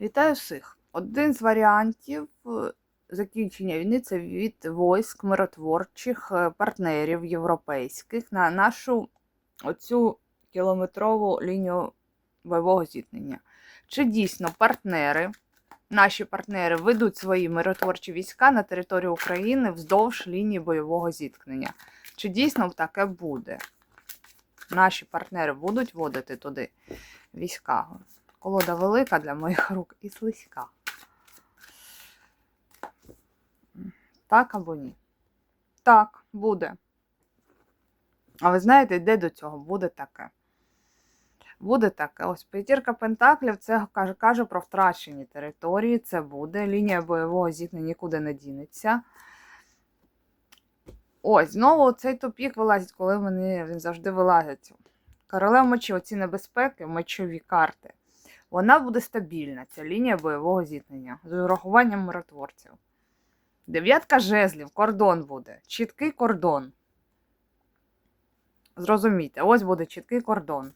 Вітаю всіх! Один з варіантів е, закінчення війни це від військ миротворчих е, партнерів європейських на нашу оцю кілометрову лінію бойового зіткнення. Чи дійсно партнери, наші партнери ведуть свої миротворчі війська на територію України вздовж лінії бойового зіткнення? Чи дійсно таке буде? Наші партнери будуть вводити туди війська? Колода велика для моїх рук і слизька. Так або ні? Так, буде. А ви знаєте, де до цього буде таке? Буде таке. Ось п'ятірка Пентаклів це каже, каже про втрачені території. Це буде. Лінія бойового зіткнення нікуди не дінеться. Ось, знову цей тупік вилазить, коли вони він завжди вилазять. Королева мечі, оці небезпеки, мечові карти. Вона буде стабільна, ця лінія бойового зіткнення з урахуванням миротворців. Дев'ятка жезлів, кордон буде. Чіткий кордон. Зрозумійте, ось буде чіткий кордон.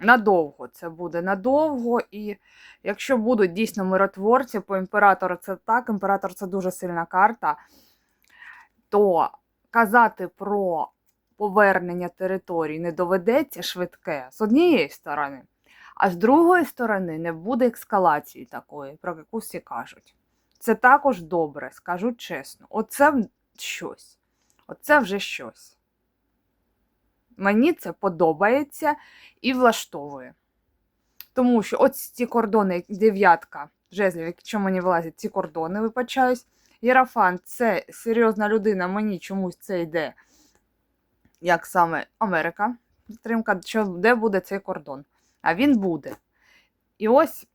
Надовго це буде надовго, і якщо будуть дійсно миротворці по імператору, це так, імператор це дуже сильна карта, то казати про повернення територій не доведеться швидке з однієї сторони, а з другої сторони не буде ескалації такої, про яку всі кажуть. Це також добре, скажу чесно. Оце щось. Оце вже щось. Мені це подобається і влаштовує. Тому що ось ці кордони, дев'ятка жезлів, якщо мені вилазять ці кордони, вибачаюсь. Єрафан це серйозна людина, мені чомусь це йде, як саме Америка. Підтримка, що де буде цей кордон. А він буде. І ось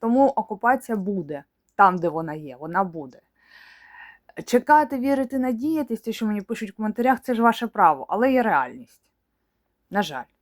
тому окупація буде там, де вона є, вона буде. Чекати, вірити, надіятись, те, що мені пишуть в коментарях, це ж ваше право, але є реальність. На жаль.